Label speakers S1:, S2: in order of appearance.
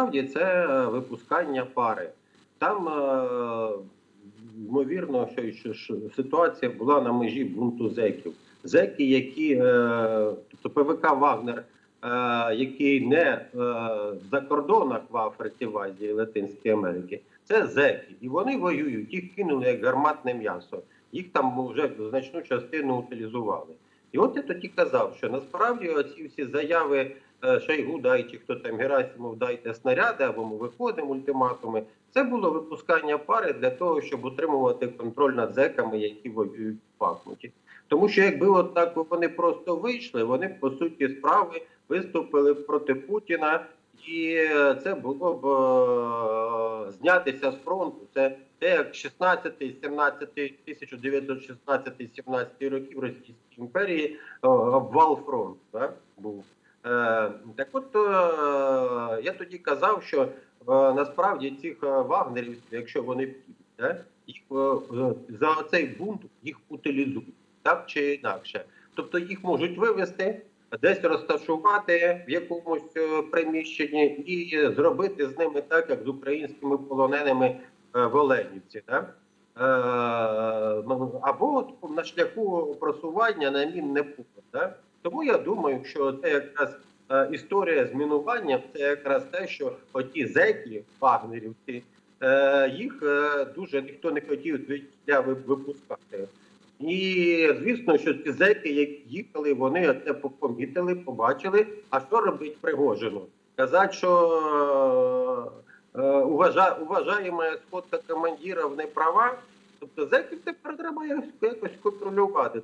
S1: насправді це е, випускання пари. Там, е, ймовірно, що, ситуація була на межі бунту зеків. Зеки, які, е, тобто ПВК Вагнер, який не за кордонах в Африці, в Азії, Латинській Америці, це зеки. І вони воюють, їх кинули як гарматне м'ясо. Їх там вже значну частину утилізували. І от я тоді казав, що насправді оці всі заяви Шойгу, дайте, хто там Герасимов, дайте снаряди, або ми виходимо ультиматуми. Це було випускання пари для того, щоб утримувати контроль над зеками, які воюють в Бахмуті. Тому що якби от так вони просто вийшли, вони б, по суті справи виступили проти Путіна, і е, це було б е, знятися з фронту. Це те, як 16 17 1916-17 років Російської імперії е, обвал фронту да, був. Е, так от е, я тоді казав, що е, насправді цих вагнерівців, якщо вони да, їх за цей бунт їх утилізують, так чи інакше. Тобто їх можуть вивезти, десь розташувати в якомусь приміщенні і зробити з ними так, як з українськими полоненими в Оленівці. Е, ну, або на шляху просування на мінне поле. Да? Тому я думаю, що це якраз е, історія з мінуванням, це якраз те, що оті зеки, вагнерівці, е, їх е, дуже ніхто не хотів звідтіля випускати. І звісно, що ці зеки, які їхали, вони це помітили, побачили. А що робить Пригожину? Казати, що уважа, уважаємо сходка командирів не права. Тобто зеків тепер треба якось контролювати.